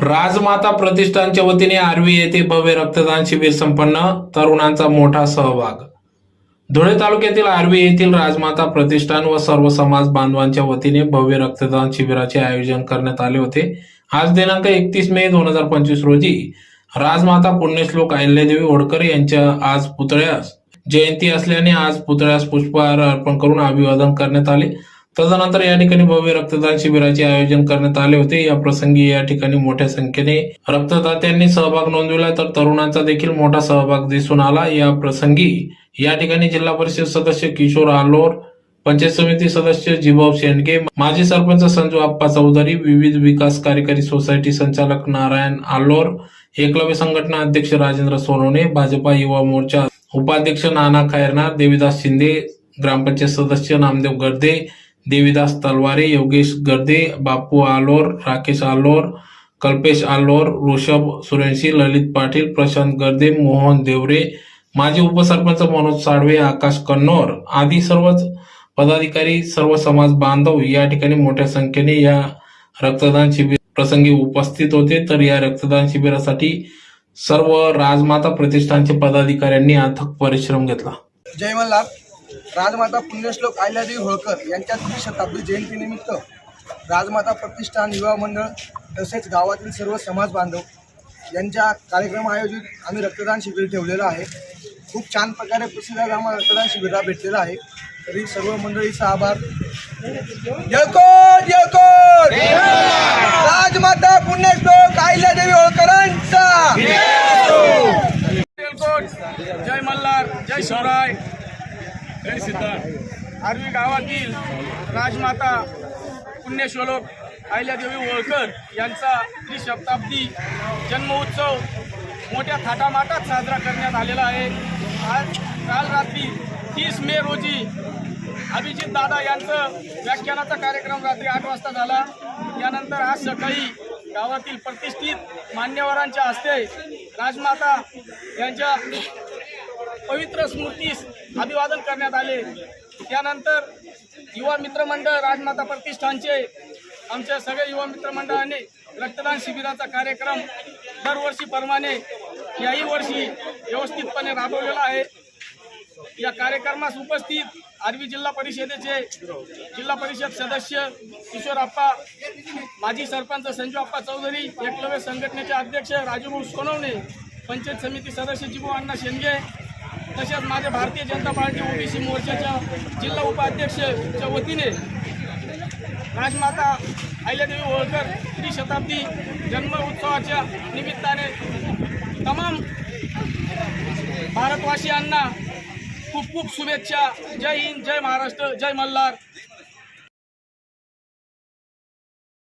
राजमाता प्रतिष्ठानच्या वतीने आर्वी येथे भव्य रक्तदान शिबिर संपन्न. तरुणांचा मोठा सहभाग. धुळे तालुक्यातील आर्वी येथील राजमाता प्रतिष्ठान व सर्व समाज बांधवांच्या वतीने भव्य रक्तदान शिबिराचे आयोजन करण्यात आले होते. आज दिनांक एकतीस मे दोन हजार पंचवीस रोजी राजमाता पुण्यश्लोक अहिल्यादेवी होडकर यांच्या आज पुतळ्यास जयंती असल्याने आज पुतळ्यास पुष्पहार अर्पण करून अभिवादन करण्यात आले. तदनंतर या ठिकाणी भव्य रक्तदान शिबिराचे आयोजन करण्यात आले होते. या प्रसंगी या ठिकाणी मोठ्या संख्येने रक्तदात्यांनी सहभाग नोंदविला. तर तरुणांचा देखील मोठा सहभाग दिसून आला. या प्रसंगी या ठिकाणी जिल्हा परिषद सदस्य किशोर आलोर पंचायत समिती सदस्य जिभाऊ शेंडगे माजी सरपंच संजू आप्पा चौधरी विविध विकास कार्यकारी सोसायटी संचालक नारायण आलोर एकलव्य संघटना अध्यक्ष राजेंद्र सोनवणे भाजपा युवा मोर्चा उपाध्यक्ष नाना खैरनार देविदास शिंदे ग्रामपंचायत सदस्य नामदेव गर्दे देविदास तलवारे योगेश गर्दे बापू आलोर राकेश आलोर कल्पेश आलोर ऋषभ सुरेंशी ललित पाटील प्रशांत गर्दे मोहन देवरे माजी उपसरपंच मनोज साळवे आकाश कन्नौर आदी सर्वच पदाधिकारी सर्व समाज बांधव या ठिकाणी मोठ्या संख्येने या रक्तदान शिबिर प्रसंगी उपस्थित होते. तर या रक्तदान शिबिरासाठी सर्व राजमाता प्रतिष्ठानचे पदाधिकाऱ्यांनी अथक परिश्रम घेतला. जय मल्हार. राजमाता पुण्यश्लोक अहिल्यादेवी होळकर यांच्या शताब्दी जयंतीनिमित्त राजमाता प्रतिष्ठान युवा मंडळ तसेच गावातील सर्व समाज बांधव यांच्या कार्यक्रम आयोजित आम्ही रक्तदान शिबिर ठेवलेलं आहे. खूप छान प्रकारे प्रसिद्ध आम्हाला रक्तदान शिबिरा भेटलेलं आहे. तरी सर्व मंडळीचा आभार. जयकोट जयकोट राजमाता पुण्यश्लोक अहिल्यादेवी होळकरांचा! जय मल्हार जय शिवराय! आर्वी गावातील राजमाता पुण्यश्लोक अहिल्यादेवी होळकर यांचा त्रिशताब्दी जन्मोत्सव मोठ्या थाटामाटात साजरा करण्यात आलेला आहे. आज काल रात्री तीस मे रोजी अभिजित दादा यांचं व्याख्यानाचा कार्यक्रम रात्री आठ वाजता झाला. त्यानंतर आज सकाळी गावातील प्रतिष्ठित मान्यवरांच्या हस्ते राजमाता यांच्या पवित्र स्मृतीस अभिवादन करण्यात आले. त्यानंतर युवा मित्रमंडळ राजमाता प्रतिष्ठानचे आमच्या सगळ्या युवा मित्रमंडळाने रक्तदान शिबिराचा कार्यक्रम दरवर्षीप्रमाणे याही वर्षी व्यवस्थितपणे राबवलेला आहे. या कार्यक्रमास उपस्थित आर्वी जिल्हा परिषदेचे जिल्हा परिषद सदस्य किशोरप्पा माजी सरपंच संजू अप्पा चौधरी एकलव्य संघटनेचे अध्यक्ष राजूभाऊ सोनवणे पंचायत समिती सदस्य जिबू अण्णा शेंडगे तसेच माझे भारतीय जनता पार्टी ओबीसी मोर्चाच्या जिल्हा उपाध्यक्षच्या वतीने राजमाता अहिल्यादेवी होळकर त्रिशताब्दी जन्म उत्सवाच्या निमित्ताने तमाम भारतवासियांना खूप खूप शुभेच्छा. जय हिंद जय महाराष्ट्र जय मल्हार.